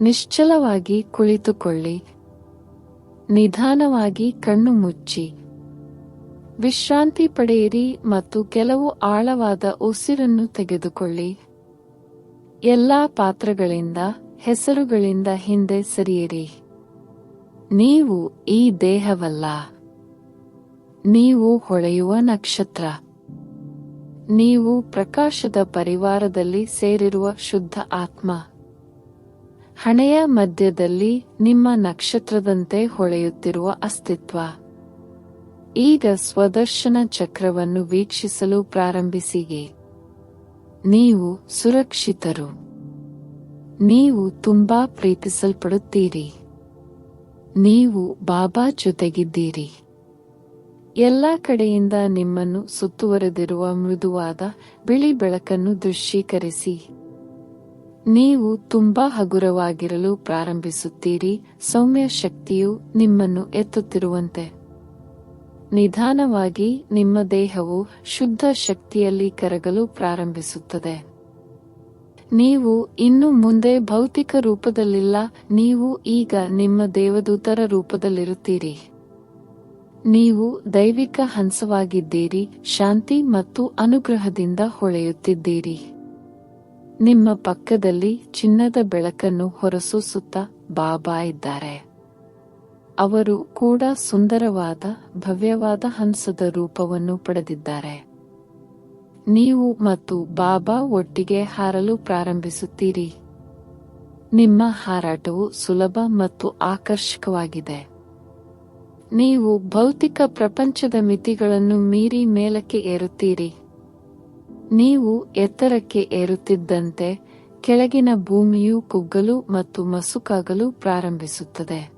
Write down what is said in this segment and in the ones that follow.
ನಿಶ್ಚಲವಾಗಿ ಕುಳಿತುಕೊಳ್ಳಿ. ನಿಧಾನವಾಗಿ ಕಣ್ಣು ಮುಚ್ಚಿ. ವಿಶ್ರಾಂತಿ ಪಡೆಯಿರಿ ಮತ್ತು ಕೆಲವು ಆಳವಾದ ಉಸಿರನ್ನು ತೆಗೆದುಕೊಳ್ಳಿ. ಎಲ್ಲಾ ಪಾತ್ರಗಳಿಂದ, ಹೆಸರುಗಳಿಂದ ಹಿಂದೆ ಸರಿಯಿರಿ. ನೀವು ಈ ದೇಹವಲ್ಲ. ನೀವು ಹೊಳೆಯುವ ನಕ್ಷತ್ರ. ನೀವು ಪ್ರಕಾಶದ ಪರಿವಾರದಲ್ಲಿ ಸೇರಿರುವ ಶುದ್ಧ ಆತ್ಮ. ಹಣೆಯ ಮಧ್ಯದಲ್ಲಿ ನಿಮ್ಮ ನಕ್ಷತ್ರದಂತೆ ಹೊಳೆಯುತ್ತಿರುವ ಅಸ್ತಿತ್ವ. ಈಗ ಸ್ವದರ್ಶನ ಚಕ್ರವನ್ನು ವೀಕ್ಷಿಸಲು ಪ್ರಾರಂಭಿಸಿಗೆ ನೀವು ಸುರಕ್ಷಿತರು. ನೀವು ತುಂಬಾ ಪ್ರೀತಿಸಲ್ಪಡುತ್ತೀರಿ. ನೀವು ಬಾಬಾ ಜೊತೆಗಿದ್ದೀರಿ. ಎಲ್ಲ ಕಡೆಯಿಂದ ನಿಮ್ಮನ್ನು ಸುತ್ತುವರೆದಿರುವ ಮೃದುವಾದ ಬಿಳಿ ಬೆಳಕನ್ನು ದೃಶ್ಯೀಕರಿಸಿ. ನೀವು ತುಂಬಾ ಹಗುರವಾಗಿರಲು ಪ್ರಾರಂಭಿಸುತ್ತೀರಿ, ಸೌಮ್ಯ ಶಕ್ತಿಯು ನಿಮ್ಮನ್ನು ಎತ್ತುತ್ತಿರುವಂತೆ. ನಿಧಾನವಾಗಿ ನಿಮ್ಮ ದೇಹವು ಶುದ್ಧ ಶಕ್ತಿಯಲ್ಲಿ ಕರಗಲು ಪ್ರಾರಂಭಿಸುತ್ತದೆ. ನೀವು ಇನ್ನು ಮುಂದೆ ಭೌತಿಕ ರೂಪದಲ್ಲಿಲ್ಲ, ನೀವು ಈಗ ನಿಮ್ಮ ದೇವದೂತರ ರೂಪದಲ್ಲಿರುತ್ತೀರಿ. ನೀವು ದೈವಿಕ ಹಂಸವಾಗಿದ್ದೀರಿ, ಶಾಂತಿ ಮತ್ತು ಅನುಗ್ರಹದಿಂದ ಹೊಳೆಯುತ್ತಿದ್ದೀರಿ. ನಿಮ್ಮ ಪಕ್ಕದಲ್ಲಿ ಚಿನ್ನದ ಬೆಳಕನ್ನು ಹೊರಸೂಸುತ್ತಾ ಬಾಬಾ ಇದ್ದಾರೆ. ಅವರು ಕೂಡ ಸುಂದರವಾದ, ಭವ್ಯವಾದ ಹಂಸದ ರೂಪವನ್ನು ಪಡೆದಿದ್ದಾರೆ. ನೀವು ಮತ್ತು ಬಾಬಾ ಒಟ್ಟಿಗೆ ಹಾರಲು ಪ್ರಾರಂಭಿಸುತ್ತೀರಿ. ನಿಮ್ಮ ಹಾರಾಟವು ಸುಲಭ ಮತ್ತು ಆಕರ್ಷಕವಾಗಿದೆ. ನೀವು ಭೌತಿಕ ಪ್ರಪಂಚದ ಮಿತಿಗಳನ್ನು ಮೀರಿ ಮೇಲಕ್ಕೆ ಏರುತ್ತೀರಿ. ನೀವು ಎತ್ತರಕ್ಕೆ ಏರುತ್ತಿದ್ದಂತೆ ಕೆಳಗಿನ ಭೂಮಿಯು ಕುಗ್ಗಲು ಮತ್ತು ಮಸುಕಾಗಲು ಪ್ರಾರಂಭಿಸುತ್ತದೆ.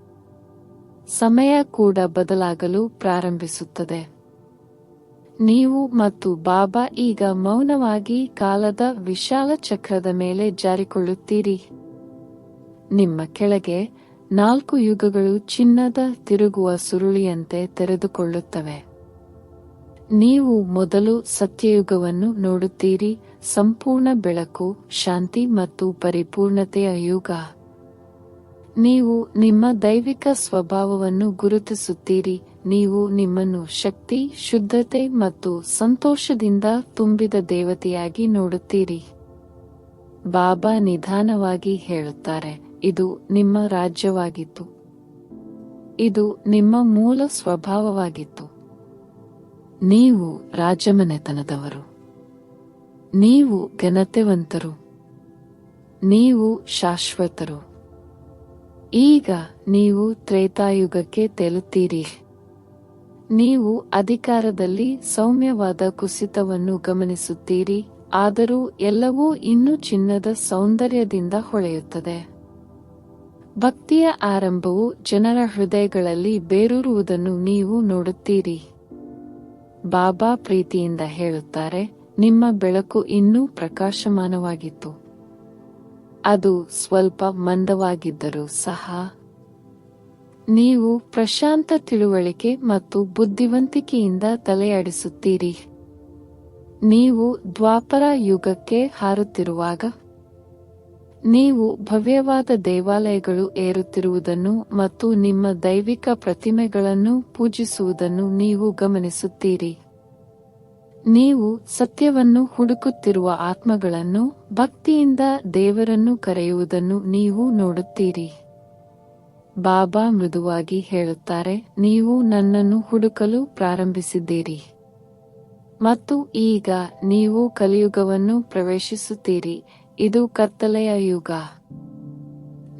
ಸಮಯ ಕೂಡ ಬದಲಾಗಲು ಪ್ರಾರಂಭಿಸುತ್ತದೆ. ನೀವು ಮತ್ತು ಬಾಬಾ ಈಗ ಮೌನವಾಗಿ ಕಾಲದ ವಿಶಾಲ ಚಕ್ರದ ಮೇಲೆ ಜಾರಿಕೊಳ್ಳುತ್ತೀರಿ. ನಿಮ್ಮ ಕೆಳಗೆ ನಾಲ್ಕು ಯುಗಗಳು ಚಿನ್ನದ ತಿರುಗುವ ಸುರುಳಿಯಂತೆ ತೆರೆದುಕೊಳ್ಳುತ್ತವೆ. ನೀವು ಮೊದಲು ಸತ್ಯಯುಗವನ್ನು ನೋಡುತ್ತೀರಿ, ಸಂಪೂರ್ಣ ಬೆಳಕು, ಶಾಂತಿ ಮತ್ತು ಪರಿಪೂರ್ಣತೆಯ ಯುಗ. ನೀವು ನಿಮ್ಮ ದೈವಿಕ ಸ್ವಭಾವವನ್ನು ಗುರುತಿಸುತ್ತೀರಿ, ನೀವು ನಿಮ್ಮನ್ನು ಶಕ್ತಿ, ಶುದ್ಧತೆ ಮತ್ತು ಸಂತೋಷದಿಂದ ತುಂಬಿದ ದೇವತೆಯಾಗಿ ನೋಡುತ್ತೀರಿ. ಬಾಬಾ ನಿಧಾನವಾಗಿ ಹೇಳುತ್ತಾರೆ, ಇದು ನಿಮ್ಮ ರಾಜ್ಯವಾಗಿತ್ತು. ಇದು ನಿಮ್ಮ ಮೂಲ ಸ್ವಭಾವವಾಗಿತ್ತು. ನೀವು ರಾಜಮನೆತನದವರು. ನೀವು ಘನತೆವಂತರು. ನೀವು ಶಾಶ್ವತರು. ಈಗ ನೀವು ತ್ರೇತಾಯುಗಕ್ಕೆ ತೇಲುತ್ತೀರಿ. ನೀವು ಅಧಿಕಾರದಲ್ಲಿ ಸೌಮ್ಯವಾದ ಕುಸಿತವನ್ನು ಗಮನಿಸುತ್ತೀರಿ, ಆದರೂ ಎಲ್ಲವೂ ಇನ್ನೂ ಚಿನ್ನದ ಸೌಂದರ್ಯದಿಂದ ಹೊಳೆಯುತ್ತದೆ. ಭಕ್ತಿಯ ಆರಂಭವು ಜನರ ಹೃದಯಗಳಲ್ಲಿ ಬೇರೂರುವುದನ್ನು ನೀವು ನೋಡುತ್ತೀರಿ. ಬಾಬಾ ಪ್ರೀತಿಯಿಂದ ಹೇಳುತ್ತಾರೆ, ನಿಮ್ಮ ಬೆಳಕು ಇನ್ನೂ ಪ್ರಕಾಶಮಾನವಾಗಿತ್ತು. ಅದು ಸ್ವಲ್ಪ ಮಂದವಾಗಿದ್ದರೂ ಸಹ, ನೀವು ಪ್ರಶಾಂತ ತಿಳುವಳಿಕೆ ಮತ್ತು ಬುದ್ಧಿವಂತಿಕೆಯಿಂದ ತಲೆಯಾಡಿಸುತ್ತೀರಿ. ನೀವು ದ್ವಾಪರ ಯುಗಕ್ಕೆ ಹಾರುತ್ತಿರುವಾಗ ನೀವು ಭವ್ಯವಾದ ದೇವಾಲಯಗಳು ಏರುತ್ತಿರುವುದನ್ನು ಮತ್ತು ನಿಮ್ಮ ದೈವಿಕ ಪ್ರತಿಮೆಗಳನ್ನು ಪೂಜಿಸುವುದನ್ನು ನೀವು ಗಮನಿಸುತ್ತೀರಿ. ನೀವು ಸತ್ಯವನ್ನು ಹುಡುಕುತ್ತಿರುವ ಆತ್ಮಗಳನ್ನು, ಭಕ್ತಿಯಿಂದ ದೇವರನ್ನು ಕರೆಯುವುದನ್ನು ನೀವು ನೋಡುತ್ತೀರಿ. ಬಾಬಾ ಮೃದುವಾಗಿ ಹೇಳುತ್ತಾರೆ, ನೀವು ನನ್ನನ್ನು ಹುಡುಕಲು ಪ್ರಾರಂಭಿಸಿದ್ದೀರಿ. ಮತ್ತು ಈಗ ನೀವು ಕಲಿಯುಗವನ್ನು ಪ್ರವೇಶಿಸುತ್ತೀರಿ ಇದು ಕತ್ತಲೆಯ ಯುಗ.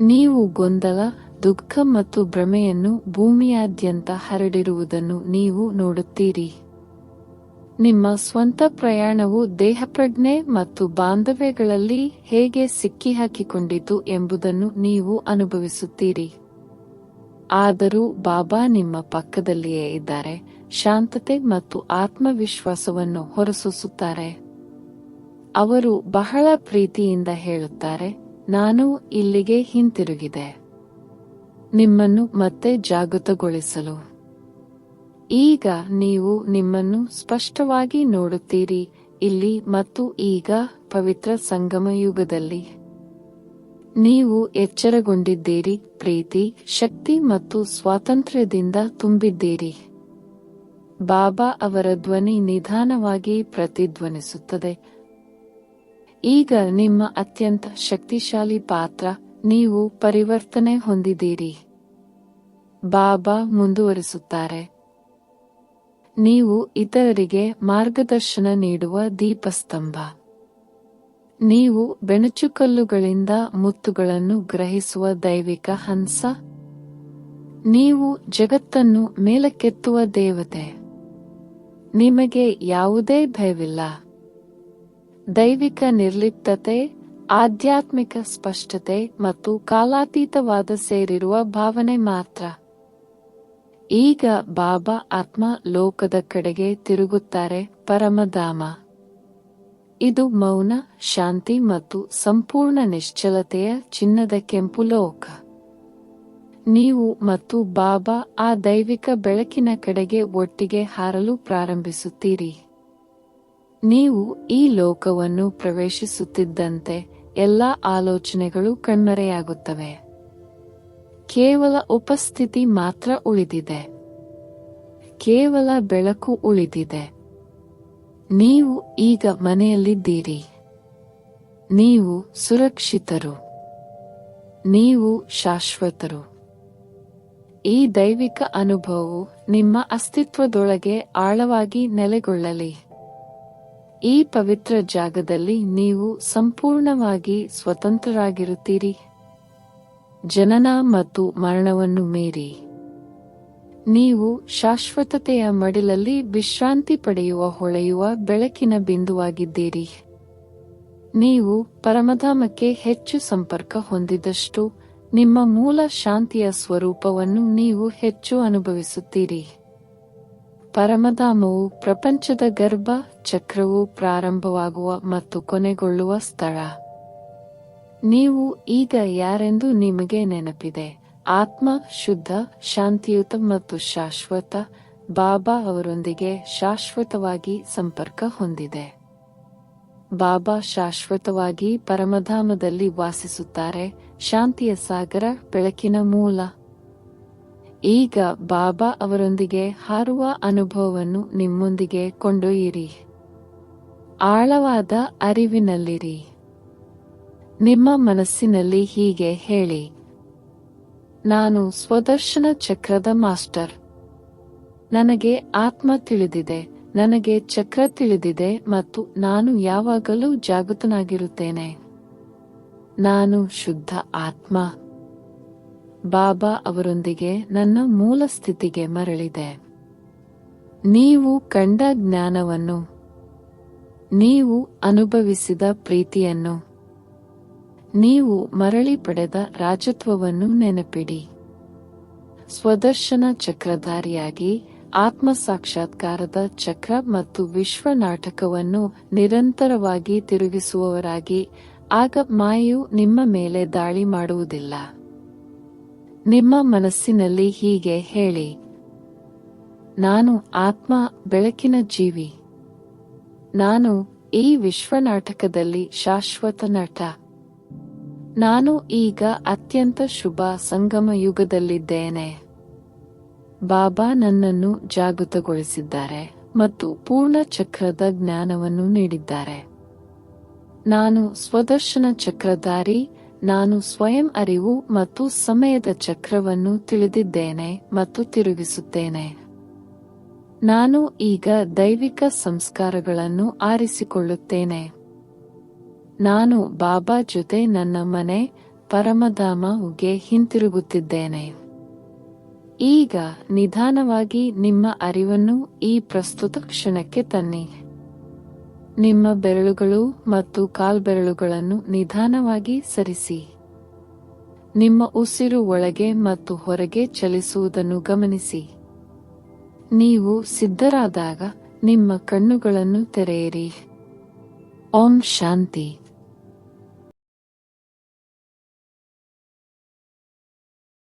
ನೀವು ಗೊಂದಲ, ದುಃಖ ಮತ್ತು ಭ್ರಮೆಯನ್ನು ಭೂಮಿಯಾದ್ಯಂತ ಹರಡಿರುವುದನ್ನು ನೀವು ನೋಡುತ್ತೀರಿ. ನಿಮ್ಮ ಸ್ವಂತ ಪ್ರಯಾಣವು ದೇಹಪ್ರಜ್ಞೆ ಮತ್ತು ಬಾಂಧವ್ಯಗಳಲ್ಲಿ ಹೇಗೆ ಸಿಕ್ಕಿಹಾಕಿಕೊಂಡಿತು ಎಂಬುದನ್ನು ನೀವು ಅನುಭವಿಸುತ್ತೀರಿ. ಆದರೂ ಬಾಬಾ ನಿಮ್ಮ ಪಕ್ಕದಲ್ಲಿಯೇ ಇದ್ದಾರೆ, ಶಾಂತತೆ ಮತ್ತು ಆತ್ಮವಿಶ್ವಾಸವನ್ನು ಹೊರಸೂಸುತ್ತಾರೆ. ಅವರು ಬಹಳ ಪ್ರೀತಿಯಿಂದ ಹೇಳುತ್ತಾರೆ, ನಾನು ಇಲ್ಲಿಗೆ ಹಿಂತಿರುಗಿದೆ. ನಿಮ್ಮನ್ನು ಮತ್ತೆ ಜಾಗೃತಗೊಳಿಸಲು. ಈಗ ನೀವು ನಿಮ್ಮನ್ನು ಸ್ಪಷ್ಟವಾಗಿ ನೋಡುತ್ತೀರಿ. ಇಲ್ಲಿ ಮತ್ತು ಈಗ ಪವಿತ್ರ ಸಂಗಮ ಯುಗದಲ್ಲಿ. ನೀವು ಎಚ್ಚರಗೊಂಡಿದ್ದೀರಿ, ಪ್ರೀತಿ, ಶಕ್ತಿ ಮತ್ತು ಸ್ವಾತಂತ್ರ್ಯದಿಂದ ತುಂಬಿದ್ದೀರಿ. ಬಾಬಾ ಅವರ ಧ್ವನಿ ನಿಧಾನವಾಗಿ ಪ್ರತಿಧ್ವನಿಸುತ್ತದೆ. ಈಗ ನಿಮ್ಮ ಅತ್ಯಂತ ಶಕ್ತಿಶಾಲಿ ಪಾತ್ರ, ನೀವು ಪರಿವರ್ತನೆ ಹೊಂದಿದ್ದೀರಿ. ಬಾಬಾ ಮುಂದುವರಿಸುತ್ತಾರೆ. ನೀವು ಇತರರಿಗೆ ಮಾರ್ಗದರ್ಶನ ನೀಡುವ ದೀಪಸ್ತಂಭ. ನೀವು ಬೆಣಚುಕಲ್ಲುಗಳಿಂದ ಮುತ್ತುಗಳನ್ನು ಗ್ರಹಿಸುವ ದೈವಿಕ ಹಂಸ. ನೀವು ಜಗತ್ತನ್ನು ಮೇಲಕ್ಕೆತ್ತುವ ದೇವತೆ. ನಿಮಗೆ ಯಾವುದೇ ಭಯವಿಲ್ಲ. ದೈವಿಕ ನಿರ್ಲಿಪ್ತತೆ, ಆಧ್ಯಾತ್ಮಿಕ ಸ್ಪಷ್ಟತೆ ಮತ್ತು ಕಾಲಾತೀತವಾದ ಸೇರಿರುವ ಭಾವನೆ ಮಾತ್ರ. ಈಗ ಬಾಬಾ ಆತ್ಮ ಲೋಕದ ಕಡೆಗೆ ತಿರುಗುತ್ತಾರೆ ಪರಮಧಾಮ. ಇದು ಮೌನ, ಶಾಂತಿ ಮತ್ತು ಸಂಪೂರ್ಣ ನಿಶ್ಚಲತೆಯ ಚಿನ್ನದ ಕೆಂಪು ಲೋಕ. ನೀವು ಮತ್ತು ಬಾಬಾ ಆ ದೈವಿಕ ಬೆಳಕಿನ ಕಡೆಗೆ ಒಟ್ಟಿಗೆ ಹಾರಲು ಪ್ರಾರಂಭಿಸುತ್ತೀರಿ. ನೀವು ಈ ಲೋಕವನ್ನು ಪ್ರವೇಶಿಸುತ್ತಿದ್ದಂತೆ ಎಲ್ಲ ಆಲೋಚನೆಗಳು ಕಣ್ಮರೆಯಾಗುತ್ತವೆ ಕೇವಲ ಉಪಸ್ಥಿತಿ ಮಾತ್ರ ಉಳಿದಿದೆ. ಕೇವಲ ಬೆಳಕು ಉಳಿದಿದೆ. ನೀವು ಈಗ ಮನೆಯಲ್ಲಿದ್ದೀರಿ. ನೀವು ಸುರಕ್ಷಿತರು. ನೀವು ಶಾಶ್ವತರು. ಈ ದೈವಿಕ ಅನುಭವವು ನಿಮ್ಮ ಅಸ್ತಿತ್ವದೊಳಗೆ ಆಳವಾಗಿ ನೆಲೆಗೊಳ್ಳಲಿ. ಈ ಪವಿತ್ರ ಜಾಗದಲ್ಲಿ ನೀವು ಸಂಪೂರ್ಣವಾಗಿ ಸ್ವತಂತ್ರರಾಗಿರುತ್ತೀರಿ. ಜನನ ಮತ್ತು ಮರಣವನ್ನು ಮೀರಿ. ನೀವು ಶಾಶ್ವತತೆಯ ಮಡಿಲಲ್ಲಿ ವಿಶ್ರಾಂತಿ ಪಡೆಯುವ ಹೊಳೆಯುವ ಬೆಳಕಿನ ಬಿಂದುವಾಗಿದ್ದೀರಿ. ನೀವು ಪರಮಧಾಮಕ್ಕೆ ಹೆಚ್ಚು ಸಂಪರ್ಕ ಹೊಂದಿದಷ್ಟು ನಿಮ್ಮ ಮೂಲ ಶಾಂತಿಯ ಸ್ವರೂಪವನ್ನು ನೀವು ಹೆಚ್ಚು ಅನುಭವಿಸುತ್ತೀರಿ. ಪರಮಧಾಮವು ಪ್ರಪಂಚದ ಗರ್ಭ ಚಕ್ರವು ಪ್ರಾರಂಭವಾಗುವ ಮತ್ತು ಕೊನೆಗೊಳ್ಳುವ ಸ್ಥಳ. ನೀವು ಈಗ ಯಾರೆಂದು ನಿಮಗೆ ನೆನಪಿದೆ? ಆತ್ಮ, ಶುದ್ಧ, ಶಾಂತಿಯುತ ಮತ್ತು ಶಾಶ್ವತ, ಬಾಬಾ ಅವರೊಂದಿಗೆ ಶಾಶ್ವತವಾಗಿ ಸಂಪರ್ಕ ಹೊಂದಿದೆ. ಬಾಬಾ ಶಾಶ್ವತವಾಗಿ ಪರಮಧಾಮದಲ್ಲಿ ವಾಸಿಸುತ್ತಾರೆ. ಶಾಂತಿಯ ಸಾಗರ, ಬೆಳಕಿನ ಮೂಲ. ಈಗ ಬಾಬಾ ಅವರೊಂದಿಗೆ ಹಾರುವ ಅನುಭವವನ್ನು ನಿಮ್ಮೊಂದಿಗೆ ಕೊಂಡೊಯ್ಯಿರಿ. ಆಳವಾದ ಅರಿವಿನಲ್ಲಿರಿ. ನಿಮ್ಮ ಮನಸ್ಸಿನಲ್ಲಿ ಹೀಗೆ ಹೇಳಿ. ನಾನು ಸ್ವದರ್ಶನ ಚಕ್ರದ ಮಾಸ್ಟರ್. ನನಗೆ ಆತ್ಮ ತಿಳಿದಿದೆ, ನನಗೆ ಚಕ್ರ ತಿಳಿದಿದೆ ಮತ್ತು ನಾನು ಯಾವಾಗಲೂ ಜಾಗೃತನಾಗಿರುತ್ತೇನೆ. ನಾನು ಶುದ್ಧ ಆತ್ಮ. ಬಾಬಾ ಅವರೊಂದಿಗೆ ನನ್ನ ಮೂಲ ಸ್ಥಿತಿಗೆ ಮರಳಿದೆ. ನೀವು ಕಂಡ ಜ್ಞಾನವನ್ನು, ನೀವು ಅನುಭವಿಸಿದ ಪ್ರೀತಿಯನ್ನು, ನೀವು ಮರಳಿ ಪಡೆದ ರಾಜತ್ವವನ್ನು ನೆನಪಿಡಿ. ಸ್ವದರ್ಶನ ಚಕ್ರಧಾರಿಯಾಗಿ ಆತ್ಮ ಸಾಕ್ಷಾತ್ಕಾರದ ಚಕ್ರ ಮತ್ತು ವಿಶ್ವ ನಾಟಕವನ್ನು ನಿರಂತರವಾಗಿ ತಿರುಗಿಸುವವರಾಗಿ, ಆಗ ಮಾಯು ನಿಮ್ಮ ಮೇಲೆ ದಾಳಿ ಮಾಡುವುದಿಲ್ಲ. ನಿಮ್ಮ ಮನಸ್ಸಿನಲ್ಲಿ ಹೀಗೆ ಹೇಳಿ. ನಾನು ಆತ್ಮ ಬೆಳಕಿನ ಜೀವಿ. ನಾನು ಈ ವಿಶ್ವನಾಟಕದಲ್ಲಿ ಶಾಶ್ವತ ನಟ. ನಾನು ಈಗ ಅತ್ಯಂತ ಶುಭ ಸಂಗಮ ಯುಗದಲ್ಲಿದ್ದೇನೆ. ಬಾಬಾ ನನ್ನನ್ನು ಜಾಗೃತಗೊಳಿಸಿದ್ದಾರೆ ಮತ್ತು ಪೂರ್ಣ ಚಕ್ರದ ಜ್ಞಾನವನ್ನು ನೀಡಿದ್ದಾರೆ. ನಾನು ಸ್ವದರ್ಶನ ಚಕ್ರಧಾರಿ ನಾನು ಸ್ವಯಂ ಅರಿವು ಮತ್ತು ಸಮಯದ ಚಕ್ರವನ್ನು ತಿಳಿದಿದ್ದೇನೆ ಮತ್ತು ತಿರುಗಿಸುತ್ತೇನೆ. ನಾನು ಈಗ ದೈವಿಕ ಸಂಸ್ಕಾರಗಳನ್ನು ಆರಿಸಿಕೊಳ್ಳುತ್ತೇನೆ. ನಾನು ಬಾಬಾ ಜೊತೆ ನನ್ನ ಮನೆ ಪರಮಧಾಮಗೆ ಹಿಂತಿರುಗುತ್ತಿದ್ದೇನೆ. ಈಗ ನಿಧಾನವಾಗಿ ನಿಮ್ಮ ಅರಿವನ್ನು ಈ ಪ್ರಸ್ತುತ ಕ್ಷಣಕ್ಕೆ ತನ್ನಿ. ನಿಮ್ಮ ಬೆರಳುಗಳು ಮತ್ತು ಕಾಲ್ಬೆರಳುಗಳನ್ನು ನಿಧಾನವಾಗಿ ಸರಿಸಿ. ನಿಮ್ಮ ಉಸಿರು ಒಳಗೆ ಮತ್ತು ಹೊರಗೆ ಚಲಿಸುವುದನ್ನು ಗಮನಿಸಿ. ನೀವು ಸಿದ್ಧರಾದಾಗ ನಿಮ್ಮ ಕಣ್ಣುಗಳನ್ನು ತೆರೆಯಿರಿ. ಓಂ ಶಾಂತಿ.